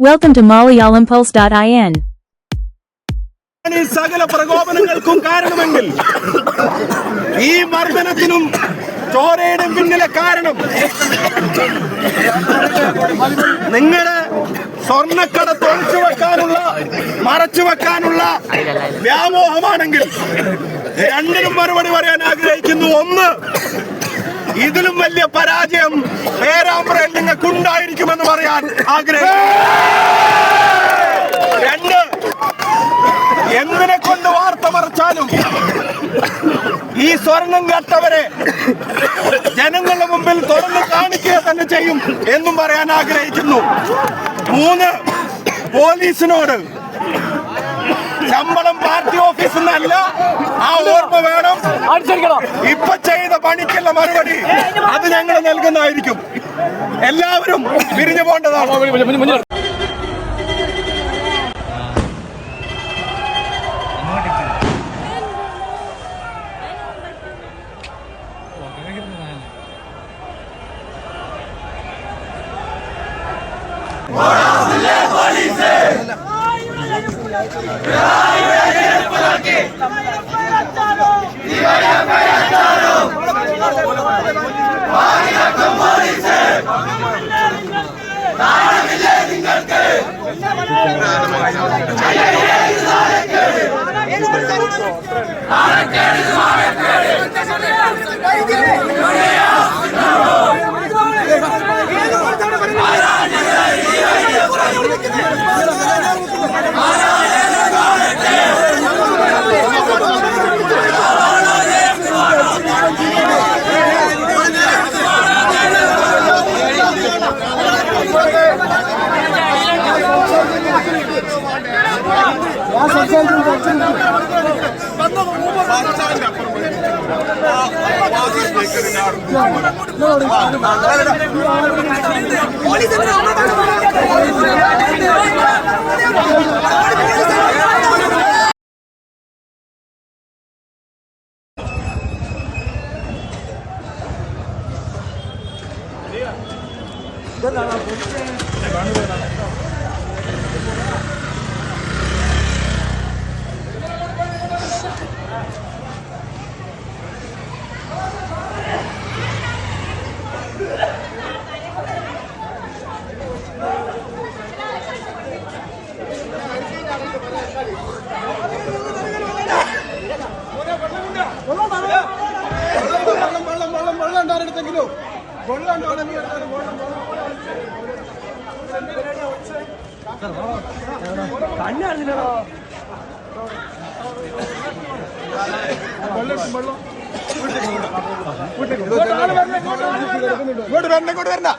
Welcome to MalayalamPulse.in. ഈ സകല പ്രകോപനങ്ങൾക്കും കാരണമെങ്കിൽ ഈ മർദ്ദനത്തിനും ചോരയുടെ പിന്നിലെ കാരണം നിങ്ങളുടെ സ്വർണക്കട ഒളിച്ചു വെക്കാനുള്ള മറച്ചു വെക്കാനുള്ള വ്യാമോഹമാണെങ്കിൽ രണ്ടിനും മറുപടി പറയാൻ ആഗ്രഹിക്കുന്നു ഒന്ന് ഇതിലും വലിയ പരാജയം പേരാമ്പ്രയിൽ നിങ്ങൾക്കുണ്ടായിരിക്കുമെന്ന് പറയാൻ ആഗ്രഹിക്കുന്നു. രണ്ട് എന്തിനെ കൊണ്ട് വാർത്ത മറച്ചാലും ഈ സ്വർണം കട്ടവരെ ജനങ്ങളുടെ മുമ്പിൽ തുറന്ന് കാണിക്കുക തന്നെ ചെയ്യും എന്നും പറയാൻ ആഗ്രഹിക്കുന്നു. മൂന്ന് പോലീസിനോട് ശമ്പളം പാർട്ടി ഓഫീസിൽ നിന്നല്ല ആ ഓർമ്മ വേണം. ഇപ്പൊ ചെയ്ത പണിക്കുള്ള മറുപടി അത് ഞങ്ങൾ നൽകുന്നതായിരിക്കും. എല്ലാവരും പിരിഞ്ഞു പോകേണ്ടതാണ്. பாதுகாக்கும் போலீஸே தானமில்லை നിങ്ങൾക്ക് ആരക്കേട് ആരക്കേട് ഇതെന്താണ് ഇങ്ങോട്ട് വരണ്ട ഇങ്ങോട്ട് വരണ്ട.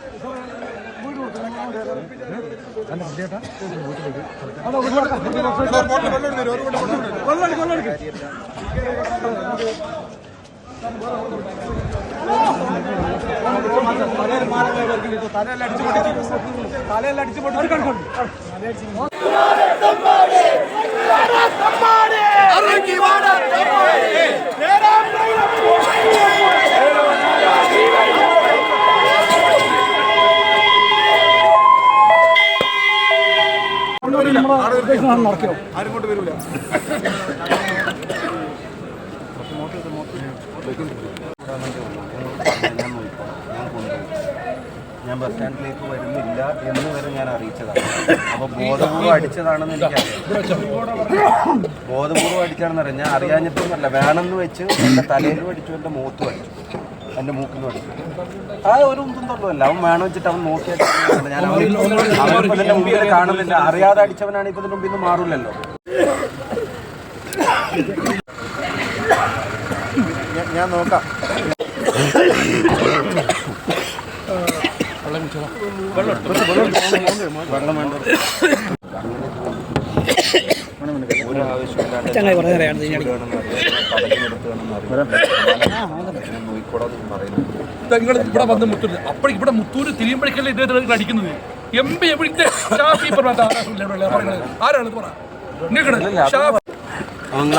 ആരും കൊണ്ട് വരൂല. ഞാൻ ബസ് സ്റ്റാൻഡിലേക്ക് വരുന്നില്ല എന്ന് വരെ ഞാൻ അറിയിച്ചതാണ്. അപ്പൊ ബോധപൂർവം അടിച്ചതാണെന്ന് എനിക്കറിയാം. ബോധപൂർവം അടിച്ചാണെന്ന് അറിയാം. ഞാൻ അറിയാഞ്ഞിട്ടൊന്നുമല്ല. വേണമെന്ന് വെച്ച് എന്റെ തലയിലും അടിച്ചു എന്റെ മൂത്തും അടിച്ചു എന്റെ മൂക്കിലും അടിച്ചു. ആ ഒരു ഇതും തൊള്ളല്ല അവൻ വേണം വെച്ചിട്ട് അവൻ നോക്കിയാൽ ഞാൻ മുമ്പിൽ കാണുന്നില്ല. അറിയാതെ അടിച്ചവനാണ് ഇപ്പൊ മുമ്പിൽ നിന്ന് മാറൂലല്ലോ. ഞാൻ- നോക്കാം. നിങ്ങൾ ഇവിടെ വന്ന് മുത്തൂര്. അപ്പോൾ ഇവിടെ മുത്തൂര് തിരിയുമ്പോഴേക്കല്ലേ ഇദ്ദേഹത്തിന് അടിക്കുന്നത്? എം പി എവിടെ ഷാഫി ആരാണ് പറ? നിങ്ങൾ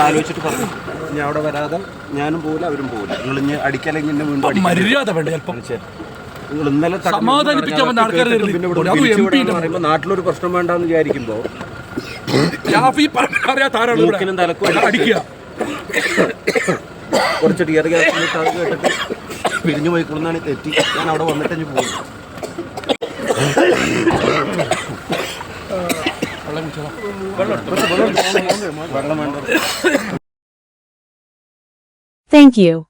ആലോചിച്ചിട്ട് പറഞ്ഞു. ഞാൻ അവിടെ വരാതെ ഞാനും പോകില്ല അവരും പോകില്ല നിങ്ങൾ ഇനി അടിക്കലെങ്കിൽ എന്നെ വീണ്ടും അടിക്കും. മര്യാദ വേണ്ട ചിലപ്പം? ശരി. നിങ്ങൾ ഇന്നലെ തടഞ്ഞു സമാധാനിപ്പിക്കാൻ വന്ന അതൊക്കെ ആൾക്കാരെ കേട്ടിട്ട് പിന്നെ ഇവിടെ അതും പിരിച്ചു MP വിടാന്ന് പറയുമ്പോൾ നാട്ടിലൊരു പ്രശ്നം വേണ്ടെന്ന് വിചാരിക്കുമ്പോൾ ഷാഫി പറമ്പിൽ അറിയാത്ത ആരാണ് ഇവിടെ? മൂക്കിനും തലക്കും അടിക്കുക. കുറച്ച് ടിയർ ഗ്യാസ് ഇട്ട് അത് കേട്ടിട്ട് പിരിഞ്ഞു പോയിക്കൊള്ളുന്നാണ് തെറ്റി. ഞാൻ അവിടെ വന്നിട്ട് ഇനി പോകും വെള്ളം വേണ്ട. Thank you.